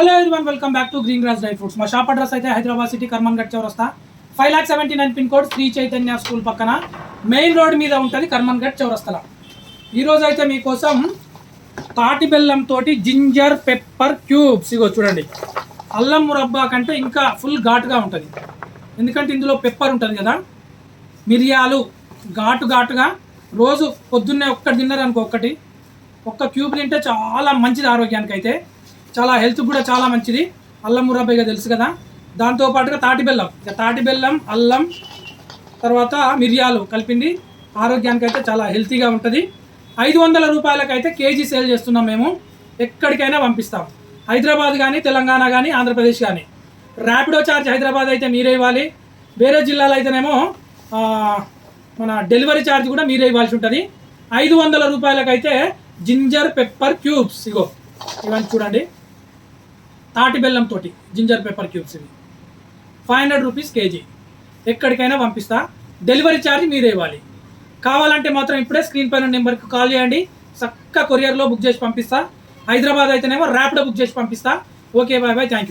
Hello one welcome back to green grass dry fruits మా shop address అయితే Hyderabad city Karmanghat Chowrasta. Five lakh seventy nine pin code Sri Chaitanya school పక్కన. Main road మీద ఉంటుంది Karman gut చౌరస్తల. ఈరోజు అయితే మీకోసం తాటి బెల్లం తోటి జింజర్ పెప్పర్ క్యూబ్స్ ఇగో చూడండి. అల్లం మురబ్బా కంటే ఇంకా ఫుల్ ఘాటుగా ఉంటుంది. ఎందుకంటే ఇందులో పెప్పర్ ఉంటుంది కదా. మిరియాలు ఘాటు ఘాటుగా రోజు పొద్దున్నే ఒక్కటి తిన్నారు అనుకో ఒక్కటి. ఒక్క క్యూబ్ తింటే చాలా మంచిది ఆరోగ్యానికి అయితే చాలా హెల్త్ కూడా చాలా మంచిది. అల్లం మురబ్బైగా తెలుసు కదా. దాంతో పాటుగా తాటి బెల్లం. ఇక తాటి బెల్లం అల్లం తర్వాత మిరియాలు కలిపింది. ఆరోగ్యానికి అయితే చాలా హెల్తీగా ఉంటుంది. ఐదు వందల రూపాయలకైతే కేజీ సేల్ చేస్తున్నాం మేము. ఎక్కడికైనా పంపిస్తాం. హైదరాబాద్ కానీ తెలంగాణ కానీ ఆంధ్రప్రదేశ్ కానీ ర్యాపిడో ఛార్జ్ హైదరాబాద్ అయితే మీరే ఇవ్వాలి. వేరే జిల్లాలో అయితేనేమో మన డెలివరీ ఛార్జ్ కూడా మీరే ఇవ్వాల్సి ఉంటుంది. ఐదు వందల రూపాయలకైతే జింజర్ పెప్పర్ క్యూబ్స్. ఇగో ఇవన్నీ చూడండి. తాటి బెల్లం తోటి జింజర్ పెప్పర్ క్యూబ్స్ ఇవి. Five hundred rupees KG. ఎక్కడికైనా పంపిస్తా. డెలివరీ ఛార్జ్ మీరే ఇవ్వాలి. కావాలంటే మాత్రం ఇప్పుడే స్క్రీన్ పైన నెంబర్కి కాల్ చేయండి. చక్క కొరియర్లో బుక్ చేసి పంపిస్తా. హైదరాబాద్ అయితేనేమో ర్యాపిడో బుక్ చేసి పంపిస్తా. Okay bye bye thank you